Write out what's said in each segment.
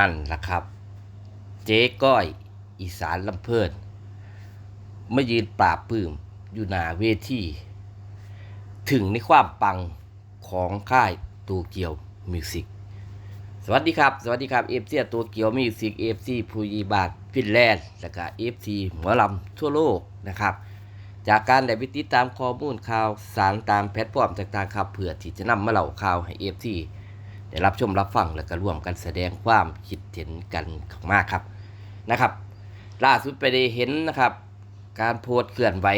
นั่นล่ะครับ เจ๊ก้อย อีสานลำเพลินมายืนปราบปลื้มอยู่หน้าเวทีถึงในความปังของค่ายตูเกียวมิวสิกสวัสดีครับ สวัสดีครับเอฟซีตัวเกียวมิวสิกเอฟซีพูยีบาทฟินแลนด์และก็เอฟซีหมอลำทั่วโลกนะครับ จากการได้ไปติดตามข้อมูลข่าวสารตามแพลตฟอร์มต่างๆครับเพื่อที่จะนำมาเล่าข่าวให้เอฟซี ได้รับชมรับฟังและก็ร่วมกันแสดงความคิดเห็นกันมากครับนะครับ ล่าสุดไปได้เห็นนะครับ การโพสเคลื่อนไหว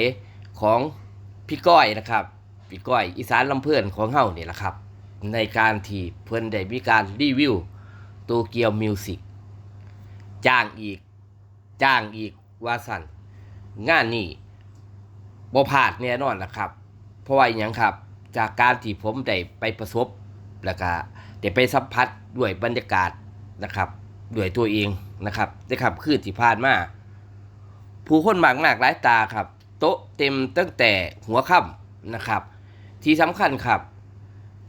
ของพี่ก้อยนะครับพี่ก้อยอีสานลำเพื่อนของเฮานี่แหละครับ ในการที่เพิ่นได้มีการรีวิวโตเกียวมิวสิกจ้างอีก จ้างอีกว่าสันงานนี้บ่พลาดแน่นอนนะครับ เพราะว่าอหยังครับ จากการที่ผมได้ไปประสบแล้วก็ ได้ไปสัมผัสด้วยบรรยากาศนะครับด้วยตัวเองนะครับได้ขับคืนที่ผ่านมาผู้คนมากมากหลายตาครับ โต๊ะเต็มตั้งแต่หัวค่ำนะครับ ที่สำคัญครับ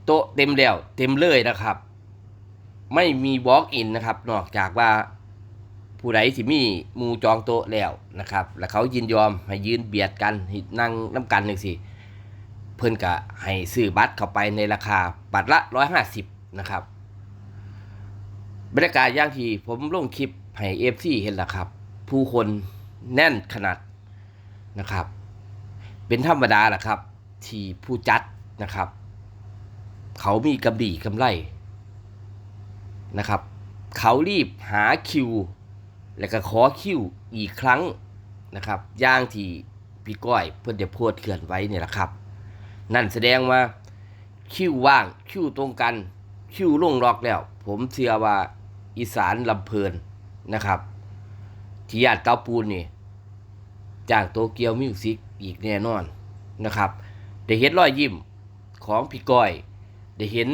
โต๊ะเต็มแล้วเต็มเลยนะครับ ไม่มีบล็อกอินนะครับ นอกจากว่าผู้ใดที่มีมูจองโต๊ะแล้วนะครับ แล้วเขายินยอมให้ยืนเบียดกันนั่งน้ำกันหนึ่งสิเพิ่นก็ให้ซื้อบัตรเข้าไปในราคาบัตรละร้อยห้าสิบ นะครับบรรยากาศอย่างที่ผมลงคลิปให้เอฟซีเห็นล้วครับ ผู้คนแน่นขนาดนะครับ เป็นธรรมดาแหละครับ ที่ผู้จัดนะครับ เขามีกำบี่กำไรนะครับ เขารีบหาคิว แล้วก็ขอคิวอีกครั้งนะครับย่างที่พี่ก้อยเพื่อนจะพสต์เขื่อนไว้เนี่ยแหละครับ นั่นแสดงว่าคิวว่างคิวตรงกัน คิวลงล็อกแล้ว ผมเชื่อว่าอีสานลำเพลินนะครับที่ญาติเตาปูนนี่จากโตเกียวมิวสิกอีกแน่นอนนะครับได้เห็นรอยยิ้มของพี่ก้อย ได้เห็น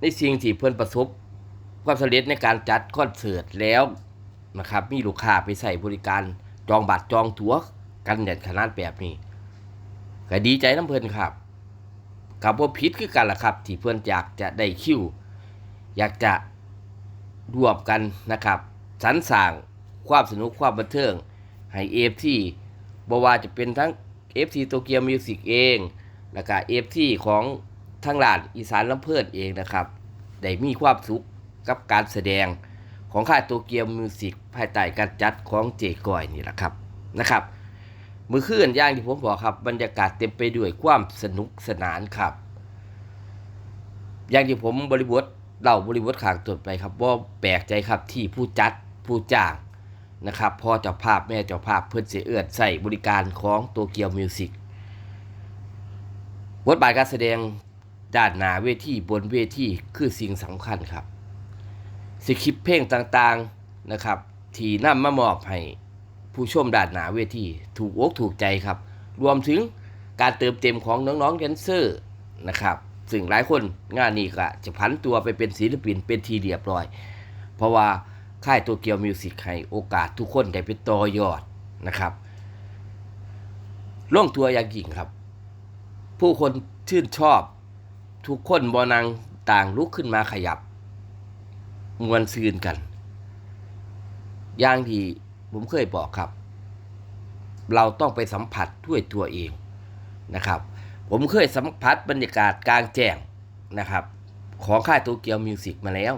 ในสิ่งที่เพื่อนประสบความสำเร็จในการจัดคอนเสิร์ตแล้วนะครับมีลูกค้าไปใส่บริการจองบัตรจองตั๋วกันเด็ดขนาดแบบนี้ก็ดีใจน้ำเพื่อนครับกับว่าพิษคือกันล่ะครับ ที่เพื่อนอยากจะได้คิว อยากจะรวมกันนะครับสรรสร้างความสนุกความบันเทิงให้เอฟที่บว่าจะเป็นทั้ง FC โตเกียวมิวสิกเอง แล้วก็ FC ของทางร้านอีสานลำเพิดเองนะครับได้มีความสุขกับการแสดงของค่ายโตเกียวมิวสิกภายใต้การจัดของเจก้อยนี่แหละครับนะครับมือคืนย่างที่ผมบอกครับ บรรยากาศเต็มไปด้วยความสนุกสนานครับ อย่างที่ผมบริบท เล่าบริบทขางตัวไปครับว่าแปลกใจครับที่ผู้จัดผู้จ้างนะครับพ่อเจ้าภาพแม่เจ้าภาพเพื่อนเสียเอื้อนใส่บริการของโตเกียวมิวสิกบทบาทการแสดงด้านหน้าเวทีบนเวทีคือสิ่งสำคัญครับสคริปเพลงต่างๆนะครับ ที่นำมามอบให้ผู้ชมด้านหน้าเวทีถูกอกถูกใจครับ รวมถึงการเติมเต็มของน้องๆแดนเซอร์นะครับ ซึ่งหลายคนงานนี้ก็จะพันตัวไปเป็นศิลปินเป็นทีเรียบร้อย เพราะว่าค่ายโตเกียวมิวสิกให้โอกาสทุกคนได้ไปต่อยอดนะครับล่วงตัวอย่างยิ่งครับ ผู้คนชื่นชอบ ทุกคนบอนังต่างลุกขึ้นมาขยับ มวนซืนกันอย่างที่ผมเคยบอกครับ เราต้องไปสัมผัสด้วยตัวเองนะครับ ผมเคยสัมผัสบรรยากาศกลางแจ้งนะครับ ของค่ายโตเกียวมิวสิกมาแล้ว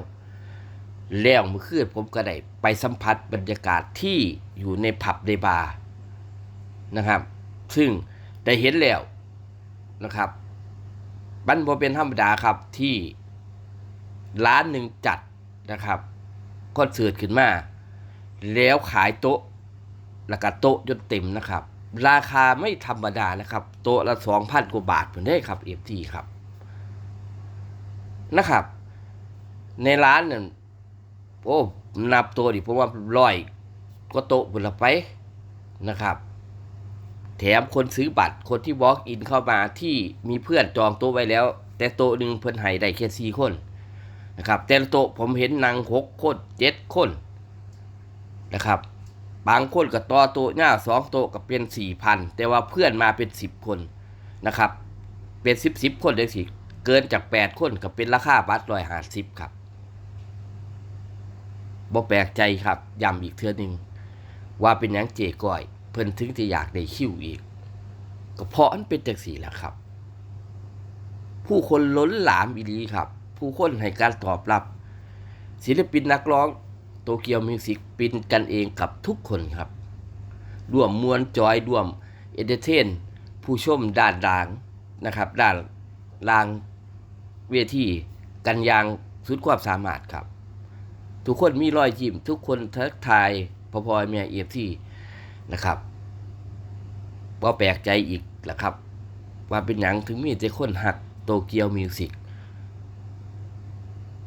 แล้วเมื่อคืนผมก็ได้ไปสัมผัสบรรยากาศที่อยู่ในผับในบาร์นะครับ ซึ่งได้เห็นแล้วนะครับบันบเป็นธรรมดาครับที่ร้านหนึ่งจัดนะครับคอนเสิร์ตขึ้นมา แล้วขายโต๊ะแล้วก็โต๊ะจนเต็มนะครับ ราคาไม่ธรรมดานะครับโต๊ะละสองพันกว่าบาทผมได้ครับเอฟทีครับนะครับ ในร้านเนี่ยโอ้นับตัวดิผมว่าร้อยก็โต๊ะบุละไปนะครับ แถมคนซื้อบัตรคนที่ walk in เข้ามาที่มีเพื่อนจองโต๊ะไว้แล้ว แต่โต๊ะหนึ่งเพิ่นให้ได้แค่สี่คนนะครับ แต่โต๊ะผมเห็นนั่งหกคนเจ็ดคนนะครับ บางคนก็ต่อโต๊ะหน้าสองโต๊ะก็เป็นสี่พันแต่ว่าเพื่อนมาเป็นสิบคนนะครับ เป็นสิบสิบคนเลยสิเกินจากแปดคนก็เป็นราคาบัตรร้อยห้าสิบครับบ่แปลกใจครับย้ำอีกเทื่อหนึงว่าเป็นยังเจก้อย เพิ่นถึงจะอยากได้คิวอีก ก็เพราะอันเป็นจังซี่แหละครับ ผู้คนล้นหลามอีลีครับ ผู้คนให้การตอบรับ ศิลปินนักร้อง โตเกียวมิวสิกเป็นกันเองกับทุกคนครับร่วมมวลจอยร่วมเอเตอร์เทน ผู้ชมด้านล่างนะครับด้านล่างเวทีกันอย่างสุดความสามารถครับ ทุกคนมีรอยยิ้มทุกคนทักทายพอพอยเมียเอฟที่นะครับว่าแปลกใจอีกแหละครับ ว่าเป็นหยังถึงมีแต่คนหักโตเกียวมิวสิก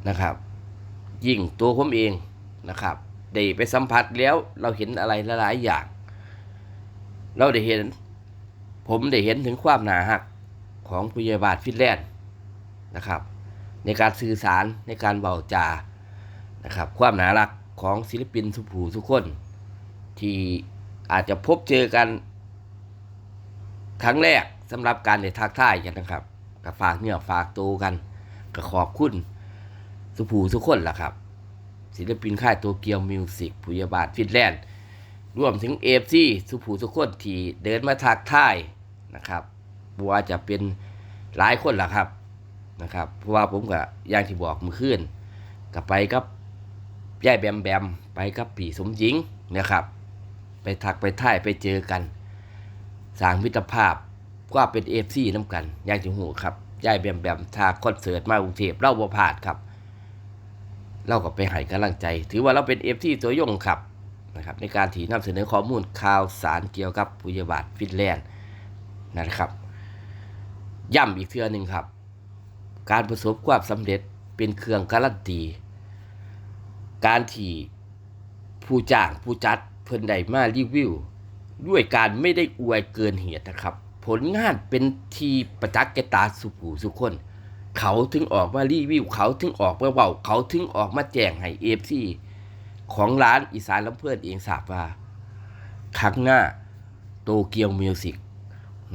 นะครับ ยิ่งตัวผมเอง นะครับได้ไปสัมผัสแล้วเราเห็นอะไรหลายๆอย่าง เราได้เห็น ผมได้เห็นถึงความหนาหักของผู้ใหญ่บาทฟินแลนด์นะครับ ในการสื่อสารในการเบาจานะครับ ความหนารักของศิลปินสุผูทุกคน ที่อาจจะพบเจอกันครั้งแรกสำหรับการได้ทักทายกันนะครับก็ฝากเนื้อฝากตัวกันก็ขอบคุณสุผูทุกคนล่ะครับ ศิลปินค่ายโตเกียวมิวสิกผู้ใหญ่บาทฟินแลนด์รวมถึงเอฟซีสุภูสุคนที่เดินมาทักทายนะครับบัวาจะเป็นหลายคนล่ะครับนะครับ เพราะว่าผมก็อย่างที่บอกมือขึ้นกับไปกับย่ายแบมแบมไปกับปีสมหญิงนะครับ ไปทักไปท่ายไปเจอกันสร้างมิตรภาพก็เป็นเอฟซีน้ำกันย่างที่หูครับย่ายแบมแบมทาคอนเสิร์ตมากรุงเทพเล่าบ่พลาดครับ เราก็ไปให้กำลังใจ ถือว่าเราเป็นเอฟซีตัวยงครับนะครับ ในการถีนำเสนอข้อมูลข่าวสารเกี่ยวกับปุยบาทฟินแลนด์นะครับย้ำอีกเทื่อหนึ่งครับ การประสบความสำเร็จเป็นเครื่องการันตีการที่ผู้จ้างผู้จัดเพิ่นได้มารีวิว ด้วยการไม่ได้อวยเกินเหตุนะครับ ผลงานเป็นทีประจักษ์แกตาสุผูสุคน เขาถึงออกมารีวิวเขาถึงออกมาเว้าเขาถึงออกมาแจ้งให้เอฟซีของร้านอีสานลำเพื่อนเองทราบว่า ครั้งหน้าโตเกียวมิวสิก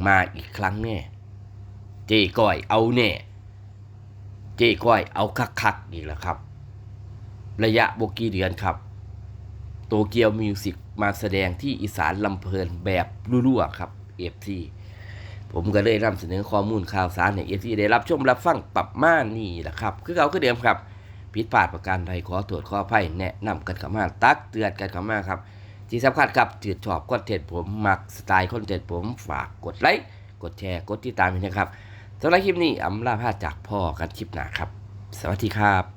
มาอีกครั้งแน่เจ๊ก้อยเอาแน่ เจ๊ก้อยเอาคักๆอีกแล้วครับ ระยะบกี่เดือนครับ โตเกียวมิวสิกมาแสดงที่อีสานลำเพลินแบบรั่วๆครับเอฟซี ผมก็เลยนำเสนอข้อมูลข่าวสารในเอฟซีได้รับชมรับฟังปรับมานี่แหละครับ คือเขาคือเดิมครับผิดพลาดประการใดขอตรวจขออภัยแนะนำกันเข้ามาตักเตือนกันเข้ามาครับ ที่สำคัญครับจืดชอบคอนเทนต์ผมมักสไตล์คอนเทนต์ผมฝากกดไลค์กดแชร์กดติดตามด้วยนะครับสำหรับคลิปนี้อำลาพาจากพ่อกันคลิปหน้าครับ สวัสดีครับ